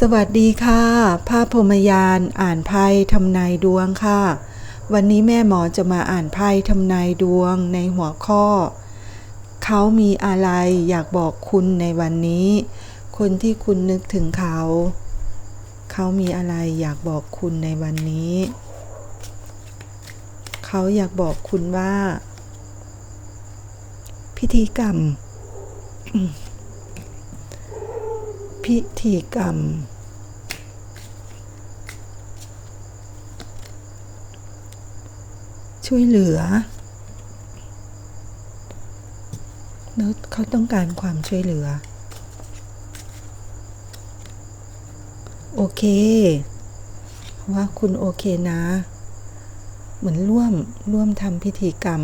สวัสดีค่ะ ภาพพรมยานอ่านไพ่ทำนายดวงค่ะ วันนี้แม่หมอจะมาอ่านไพ่ทำนายดวงในหัวข้อ เขามีอะไรอยากบอกคุณในวันนี้ คนที่คุณนึกถึงเขา เขามีอะไรอยากบอกคุณในวันนี้ เขาอยากบอกคุณว่า พิธีกรรม พิธีกรรม ช่วยเหลือแล้วเขาต้องการความช่วยเหลือ โอเค ว่าคุณโอเคนะ เหมือนร่วมร่วมทำพิธีกรรม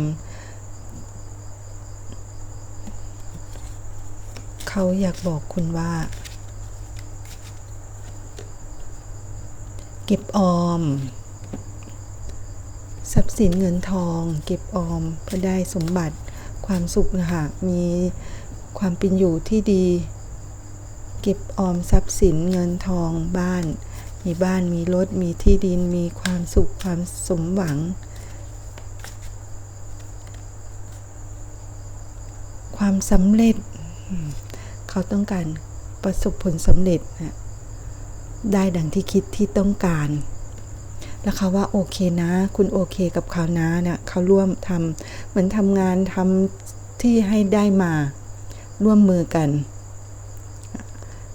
เขาอยากบอกคุณว่า เก็บออม ทรัพย์สินเงินทอง เก็บออมเพื่อได้สมบัติความสุขนะคะมีความเป็นอยู่ที่ดี เก็บออมทรัพย์สินเงินทองบ้าน มีบ้านมีรถมีที่ดินมีความสุขความสมหวัง ความสำเร็จ เขาต้องการประสบผลสำเร็จนะ ได้ดังที่คิดที่ต้องการ แล้วเขาว่าโอเคนะ คุณโอเคกับเขานะเนี่ยเขาร่วมทำเหมือนทำงานทำที่ให้ได้มาร่วมมือกัน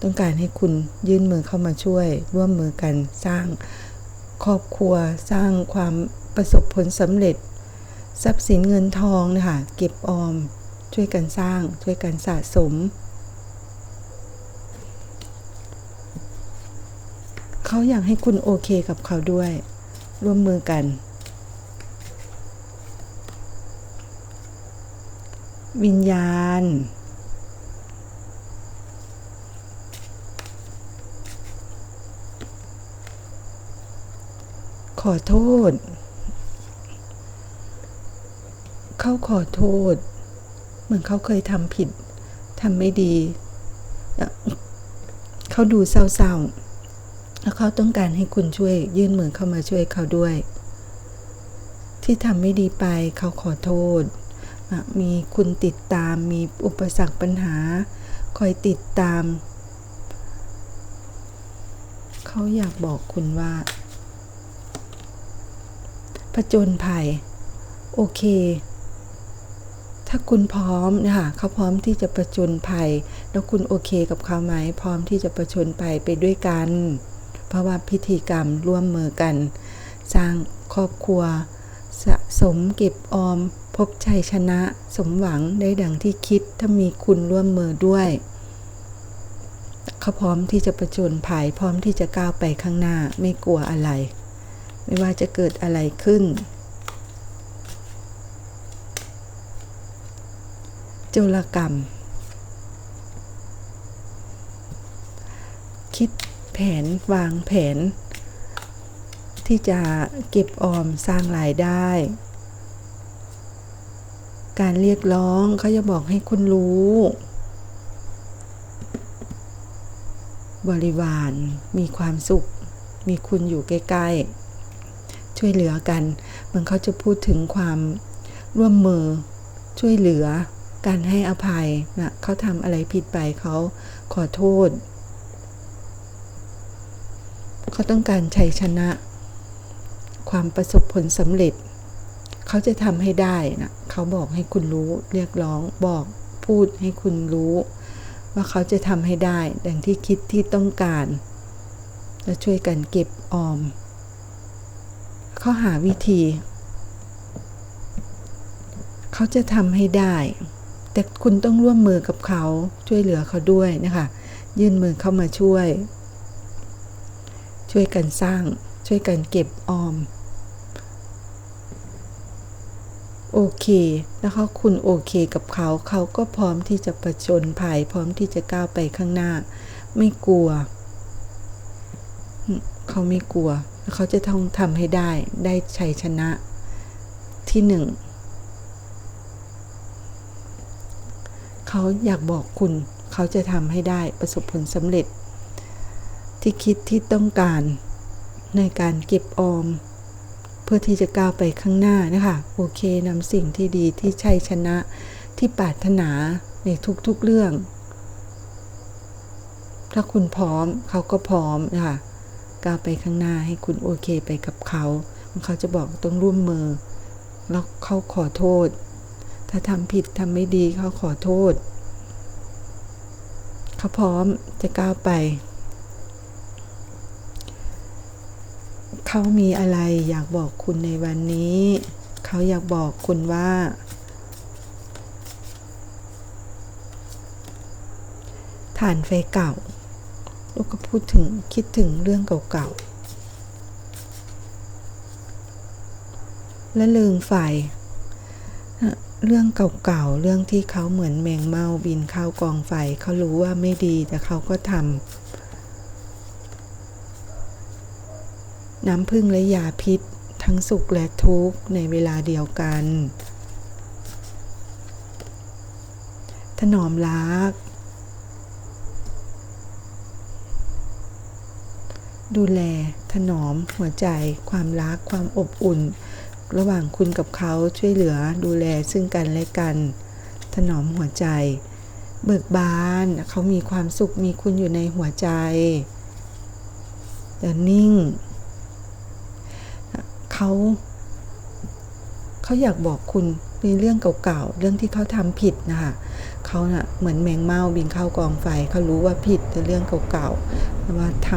ต้องการให้คุณยื่นมือเข้ามาช่วย ร่วมมือกันสร้างครอบครัวสร้างความประสบผลสำเร็จ ทรัพย์สินเงินทองนะคะเก็บออม ช่วยกันสร้าง ช่วยกันสะสม เขาอยากให้คุณโอเคกับเขาด้วย ร่วมมือกัน วิญญาณ ขอโทษ เขาขอโทษ เหมือนเขาเคยทำผิดทำไม่ดีเอ่อเขาดูเศร้าๆ แล้วเขาต้องการให้คุณช่วยยื่นมือเข้ามาช่วยเขาด้วย ที่ทำไม่ดีไปเขาขอโทษ มีคุณติดตามมีอุปสรรคปัญหา คอยติดตาม เขาอยากบอกคุณว่าผจญภัย โอเค ถ้าคุณพร้อมนะคะเขาพร้อมที่จะประจนภัย แล้วคุณโอเคกับเขาไหม พร้อมที่จะประชนภัยไปด้วยกัน เพราะว่าพิธีกรรมร่วมมือกัน สร้างครอบครัว สะสมเก็บออม พบชัยชนะ สมหวังได้ดังที่คิดถ้ามีคุณร่วมมือด้วย เขาพร้อมที่จะประจนภัยพร้อมที่จะก้าวไปข้างหน้าไม่กลัวอะไร ไม่ว่าจะเกิดอะไรขึ้นโจรกรรม คิด แผนวางแผน ที่จะเก็บออมสร้างรายได้ การเรียกร้องเขาจะบอกให้คุณรู้ บริวารมีความสุข มีคุณอยู่ใกล้ๆ ช่วยเหลือกันมันเขาจะพูดถึงความร่วมมือช่วยเหลือการให้อภัยนะเขาทำอะไรผิดไปเขาขอโทษ เขาต้องการชัยชนะ ความประสบผลสำเร็จ เขาจะทำให้ได้นะเขาบอกให้คุณรู้เรียกร้องบอกพูดให้คุณรู้ ว่าเขาจะทำให้ได้ ดังที่คิดที่ต้องการและช่วยกันเก็บออม เขาหาวิธี เขาจะทำให้ได้ แต่คุณต้องร่วมมือกับเขาช่วยเหลือเขาด้วยนะคะ ยื่นมือเข้ามาช่วย ช่วยกันสร้าง ช่วยกันเก็บออม โอเคแล้วเขาคุณโอเคกับเขา เขาก็พร้อมที่จะประชนภัยพร้อมที่จะก้าวไปข้างหน้า ไม่กลัว เขาไม่กลัวแล้วเขาจะต้องทำให้ได้ ได้ชัยชนะที่หนึ่งเขาอยากบอกคุณ เขาจะทำให้ได้ประสบผลสำเร็จ ที่คิดที่ต้องการ ในการเก็บออม เพื่อที่จะก้าวไปข้างหน้านะคะโอเคนำสิ่งที่ดีที่ชัยชนะที่ปรารถนาในทุกๆเรื่อง ถ้าคุณพร้อมเขาก็พร้อมนะคะก้าวไปข้างหน้าให้คุณโอเคไปกับเขา เขาจะบอกต้องร่วมมือ แล้วเขาขอโทษ ถ้าทำผิดทำไม่ดีเขาขอโทษ เขาพร้อมจะก้าวไป เขามีอะไรอยากบอกคุณในวันนี้ เขาอยากบอกคุณว่า ฐานไฟเก่าลูกก็พูดถึงคิดถึงเรื่องเก่าๆ และลืมไฟ เรื่องเก่าๆ เรื่องที่เขาเหมือนแมงเมาบินเข้ากองไฟ เขารู้ว่าไม่ดีแต่เขาก็ทำ น้ำพึ่งและยาพิษ ทั้งสุขและทุกข์ในเวลาเดียวกัน ถนอมรัก ดูแลถนอมหัวใจ ความรักความอบอุ่น ระหว่างคุณกับเขาช่วยเหลือดูแลซึ่งกันและกัน ถนอมหัวใจ เบิกบานเขามีความสุขมีคุณอยู่ในหัวใจอย่านิ่ง เขาเขาอยากบอกคุณในเรื่องเก่าๆ เรื่องที่เขาทำผิดนะคะเขาเนะ่ะเหมือนแมงเม่าบินเข้ากองไฟเขารู้ว่าผิดในเรื่องเก่าๆว่าท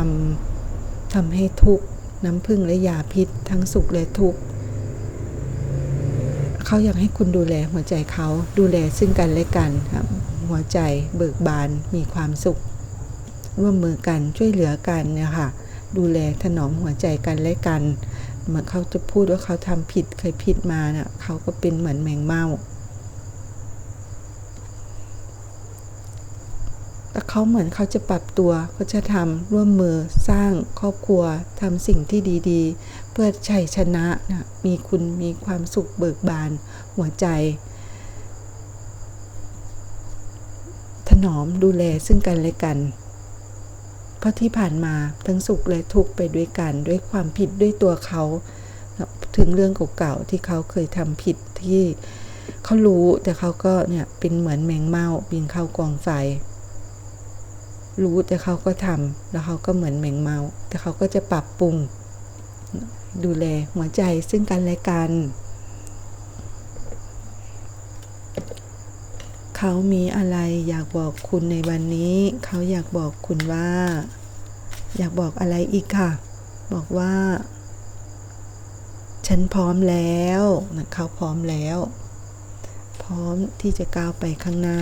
ำทำให้ทุกข์น้ำพึ่งและยาพิษ ทั้งสุขและทุกข์เขาอยากให้คุณดูแลหัวใจเขาดูแลซึ่งกันและกันครับหัวใจเบิกบานมีความสุข ร่วมมือกันช่วยเหลือกันเนี่ยค่ะดูแลถนอมหัวใจกันและกันเมือนเขาจะพูดว่าเขาทำผิดเคยผิดมาเนะ่ะเขาก็เป็นเหมือนแมงเม่าแต่เขาเหมือนเขาจะปรับตัวเขาจะทำร่วมมือสร้างครอบครัวทำสิ่งที่ดีๆ เพื่อชัยชนะนะมีคุณมีความสุขเบิกบานหัวใจ ถนอมดูแลซึ่งกันและกัน เพราะที่ผ่านมาทั้งสุขและทุกข์ไปด้วยกันด้วยความผิดด้วยตัวเขา ถึงเรื่องเก่าๆที่เขาเคยทำผิดที่เขารู้แต่เขาก็เนี่ยเป็นเหมือนแมงเม่าบินเข้ากองไฟ รู้แต่เขาก็ทำแล้วเขาก็เหมือนแมงเม่าแต่เขาก็จะปรับปรุง ดูแลหัวใจซึ่งกันและกัน เขามีอะไรอยากบอกคุณในวันนี้ เขาอยากบอกคุณว่า อยากบอกอะไรอีกค่ะ บอกว่า ฉันพร้อมแล้วนะเขาพร้อมแล้ว พร้อมที่จะก้าวไปข้างหน้า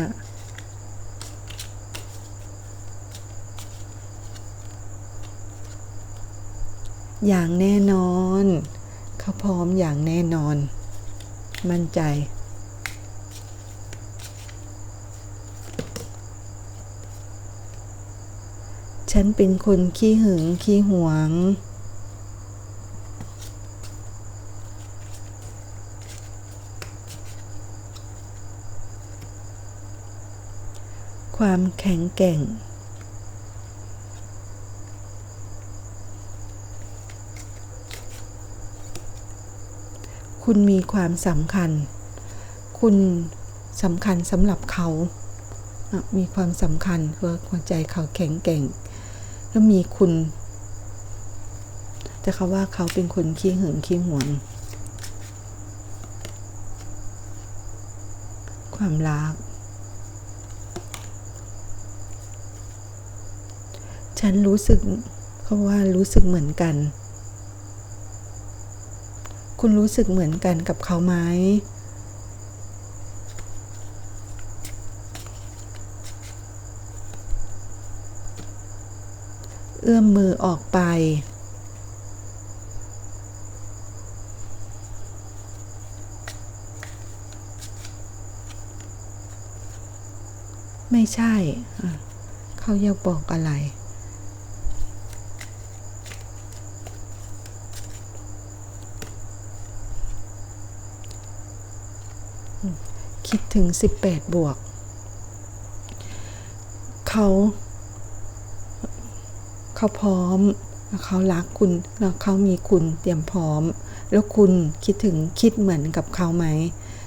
อย่างแน่นอน เขาพร้อมอย่างแน่นอน มั่นใจ ฉันเป็นคนขี้หึงขี้หวง ความแข็งแกร่ง คุณมีความสำคัญ คุณสำคัญสำหรับเขา มีความสำคัญเพราะหัวใจเขาแข็งแกร่ง แล้วมีคุณ แต่เขาว่าเขาเป็นคนขี้หึงขี้หวง ความรัก ฉันรู้สึกเขาว่ารู้สึกเหมือนกัน คุณรู้สึกเหมือนกันกับเขาไหม เอื้อมมือออกไป ไม่ใช่ เขาอยากบอกอะไรคิดถึง 18 บวก เขา เขาพร้อม เขารักคุณแล้วเขามีคุณเตรียมพร้อม แล้วคุณคิดถึงคิดเหมือนกับเขาไหม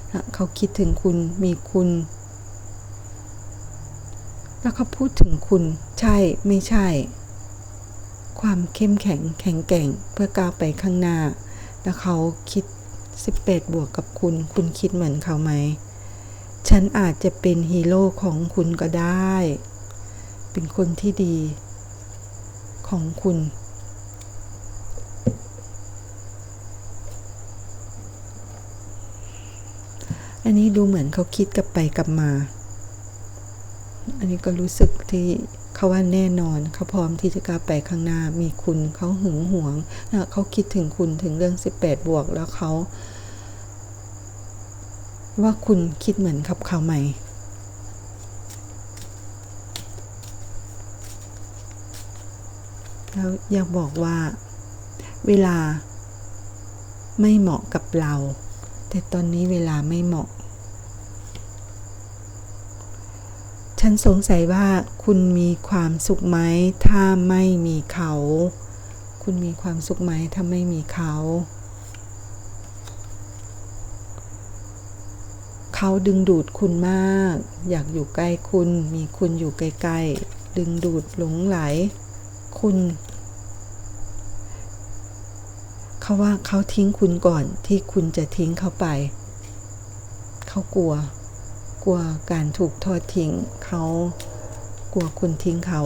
แล้วเขาคิดถึงคุณมีคุณ แล้วเขาพูดถึงคุณใช่ไม่ใช่ ความเข้มแข็งแข็งแกร่งเพื่อก้าวไปข้างหน้า แล้วเขาคิด 18 บวกกับคุณ คุณคิดเหมือนเขาไหม ฉันอาจจะเป็นฮีโร่ของคุณก็ได้ เป็นคนที่ดี ของคุณ อันนี้ดูเหมือนเขาคิดกลับไปกลับมา อันนี้ก็รู้สึกที่เขาว่าแน่นอนเขาพร้อมที่จะก้าวไปข้างหน้ามีคุณเขาหึงหวงนะเขาคิดถึงคุณถึงเรื่อง 18 บวกแล้วเขา ว่าคุณคิดเหมือนกับเขาไหม แล้วอยากบอกว่า เวลาไม่เหมาะกับเรา แต่ตอนนี้เวลาไม่เหมาะ ฉันสงสัยว่าคุณมีความสุขไหมถ้าไม่มีเขา คุณมีความสุขไหมถ้าไม่มีเขา เขาดึงดูดคุณมาก อยากอยู่ใกล้คุณ มีคุณอยู่ใกล้ๆดึงดูดหลงไหล คุณ เขาว่าเขาทิ้งคุณก่อนที่คุณจะทิ้งเขาไป เขากลัว กลัวการถูกทอดทิ้ง เขากลัวคุณทิ้งเขา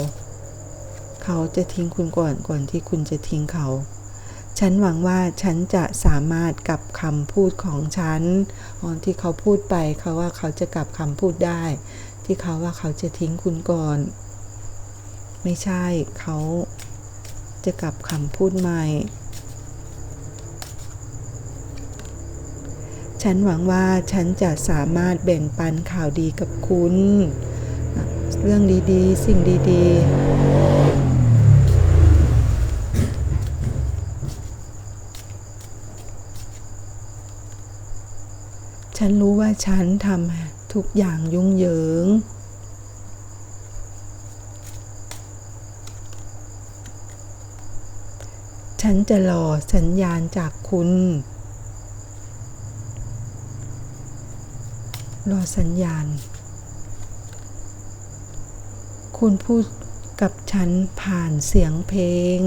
เขาจะทิ้งคุณก่อนก่อนที่คุณจะทิ้งเขา ฉันหวังว่าฉันจะสามารถกลับคำพูดของฉันตอนที่เขาพูดไปเขาว่าเขาจะกลับคำพูดได้ ที่เขาว่าเขาจะทิ้งคุณก่อน ไม่ใช่เขาจะกลับคำพูดใหม่ ฉันหวังว่าฉันจะสามารถแบ่งปันข่าวดีกับคุณ เรื่องดีๆ สิ่งดีๆ ฉันรู้ว่าฉันทำทุกอย่างยุ่งเหยิงฉันจะรอสัญญาณจากคุณ รอสัญญาณ คุณพูดกับฉันผ่านเสียงเพลง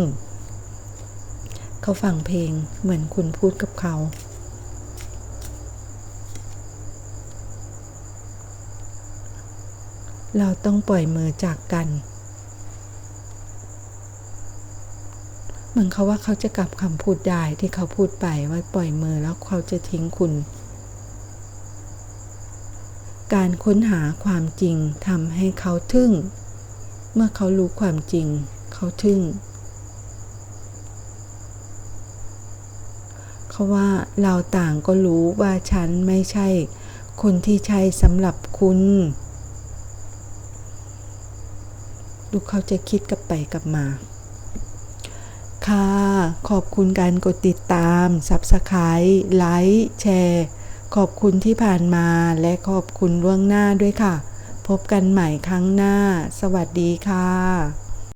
เขาฟังเพลงเหมือนคุณพูดกับเขา เราต้องปล่อยมือจากกัน เหมือนเขาว่าเขาจะกลับคำพูดได้ที่เขาพูดไปว่าปล่อยมือแล้วเขาจะทิ้งคุณ การค้นหาความจริงทำให้เขาทึ่ง เมื่อเขารู้ความจริง เขาทึ่ง เขาว่าเราต่างก็รู้ว่าฉันไม่ใช่ คนที่ใช่สำหรับคุณ ดูเขาจะคิดกลับไปกลับมา ค่ะ ขอบคุณการกดติดตาม Subscribe ไลค์ แชร์ ขอบคุณที่ผ่านมาและขอบคุณล่วงหน้าด้วยค่ะ พบกันใหม่ครั้งหน้า สวัสดีค่ะ